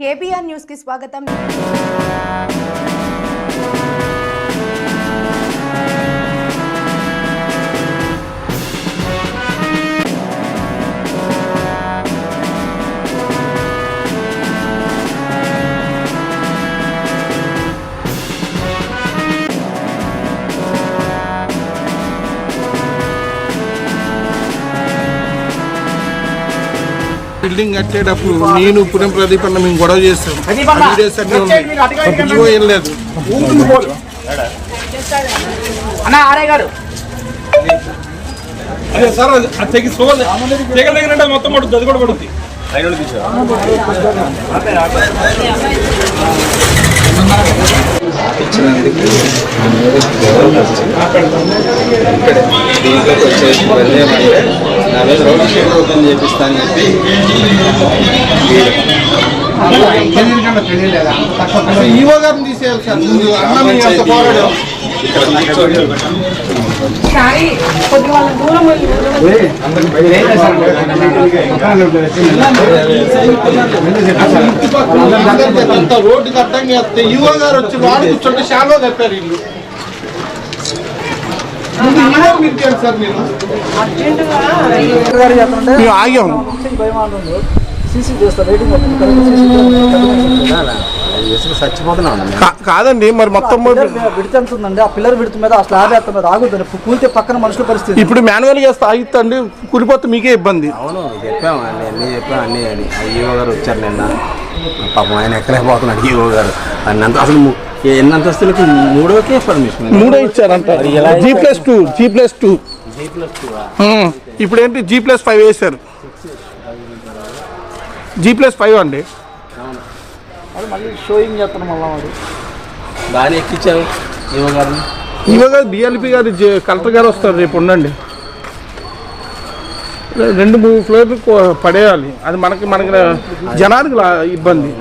KBR news కి స్వాగతం building కట్టేటప్పుడు నేను పురం ప్రదీప్ అన్న మేము గొడవ చేస్తాం వీడియోస్ అన్నీ ఉన్నాయి. జీవో ఏం లేదు. అన్న ఆరే గారు. అదే సార్ అది తెగి తెగ మొత్తం పడుతుంది అది కూడా పడుతుంది. ఇచ్చినందుకు ఇక్కడ దీంట్లోకి వచ్చేసి వెళ్ళేమంటే నా మీద రోడ్డు షీట్ ఓపెన్ చేపిస్తా అని చెప్పి ఈవో గారిని తీసేయాలి సార్ అన్న అంత పోరాడాం అంత రోడ్డుకి అడ్డంగా వేస్తే ఈవో గారు వచ్చి వాడు కూర్చుంటే షాలో కప్పారు ఇల్లు ముందు ఈవో మీరు చేయాలి సార్ మీరు మేము ఆగాం కాదండి మరి మొత్తం విడత ఎంత ఉందండి? ఆ పిల్లర్ విడత మీద ఆ స్లాబ్ ఎత్త మీద ఆగుతుంది కూలితే పక్కన మనుషుల పరిస్థితి. ఇప్పుడు మాన్యువల్ చేస్తే ఆగిస్తండి కూలిపోతే మీకే ఇబ్బంది. అవును చెప్పాము అండి అన్నీ చెప్పాము అన్నీ అని ఈవో గారు వచ్చారు నిన్న. పాపం ఆయన ఎక్కలేకపోతున్నాడు ఈవో గారు. అన్నంత అసలు ఎన్ని అంతస్తులకి మూడోకే పర్మిషన్? మూడే ఇచ్చారంట. G plus two G plus two ఇప్పుడు ఏంటి జీ ప్లస్ ఫైవ్ వేశారు జీ ప్లస్ ఫైవ్ అండి. అది మళ్ళీ షోయింగ్ చేస్తున్నాం మళ్ళీ వాడు. బాగానే ఎక్కించారు ఈవో గారిని. ఇవాళ డిఎల్పి గారు జే- కలెక్టర్ గారు వస్తారు రేపు ఉండండి. రెండు మూడు ఫ్లోర్లు పడేయాలి. అది మనకి మనకి జనానికి ఇబ్బంది.